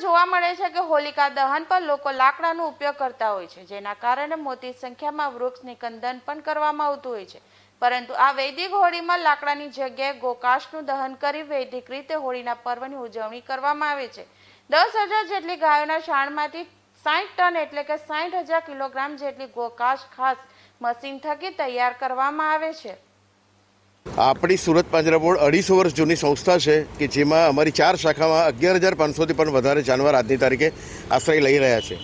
જોવા મળે છે કે હોલિકા દહન પર લોકો લાકડાનો ઉપયોગ કરતા હોય છે, જેના કારણે મોટી સંખ્યામાં વૃક્ષ નિકંદન પણ કરવામાં આવતું હોય છે. પરંતુ આ વૈદિક હોળીમાં લાકડાની જગ્યાએ ગોકાશનું દહન કરી વૈદિક રીતે હોળીના પર્વની ઉજવણી કરવામાં આવે છે. દસ હજાર જેટલી ગાયોના શાણમાંથી સાઠ ટન એટલે કે સાઠ હજાર કિલોગ્રામ જેટલી ગોકાશ ખાસ મશીન થકી તૈયાર કરવામાં આવે છે. આપણી સુરત પાંજરા બોર્ડ અઢીસો વર્ષ જૂની સંસ્થા છે કે જેમાં અમારી ચાર શાખામાં અગિયાર હજાર પાંચસોથી પણ વધારે જાનવર આજની તારીખે આશ્રય લઈ રહ્યા છે.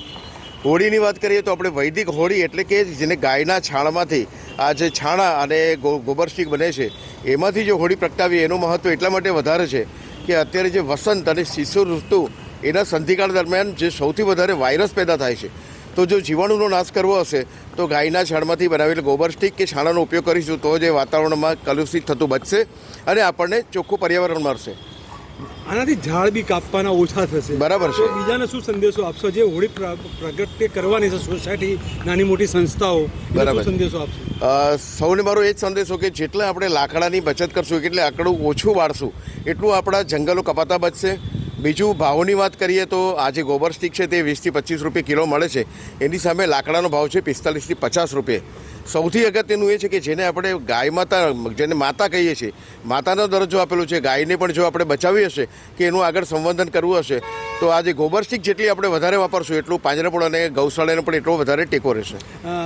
હોળીની વાત કરીએ તો આપણે વૈદિક હોળી એટલે કે જેને ગાયના છાણમાંથી આ જે છાણા અને ગોબર સ્ટીક બને છે, એમાંથી જો હોળી પ્રગટાવીએ એનું મહત્ત્વ એટલા માટે વધારે છે કે અત્યારે જે વસંત અને શિશુ ઋતુ એના સંધિકાળ દરમિયાન જે સૌથી વધારે વાયરસ પેદા થાય છે. તો જો જીવાણુનો નાશ કરવો હશે તો ગાયના છાણમાંથી બનાવેલ ગોબર સ્ટીક કે છાણાનો ઉપયોગ કરીશું તો જે વાતાવરણમાં કલુષિત થતું બચશે અને આપણને ચોખ્ખું પર્યાવરણ મળશે. આનાથી ઝાડ બી કાપવાના ઓછા થશે. બરાબર છે. બીજાને શું સંદેશો આપશો? જે હોળી પ્ર- પ્રગટ કરવાની છે સોસાયટી નાની મોટી સંસ્થાઓ બરાબર. સંદેશો આપશો. સૌને મારો એ જ સંદેશો કે જેટલા આપણે લાકડાની બચત કરશું એટલે આકડું ઓછું વાળશું એટલું આપણા જંગલો કપાતા બચશે. બીજું ભાવની વાત કરીએ તો આજે ગોબર સ્ટીક છે તે વીસથી પચીસ રૂપિયા કિલો મળે છે. એની સામે લાકડાનો ભાવ છે પિસ્તાલીસથી પચાસ રૂપિયા. સૌથી અગત્યનું એ છે કે જેને આપણે ગાય માતા, જેને માતા કહીએ છીએ, માતાનો દરજ્જો આપેલો છે, ગાયને પણ જો આપણે બચાવી હશે કે એનું આગળ સંવર્ધન કરવું હશે, તો આજે ગોબર સ્ટીક જેટલી આપણે વધારે વાપરશું એટલું પાંજરાપોળ અને ગૌશાળાને પણ એટલો વધારે ટેકો રહેશે.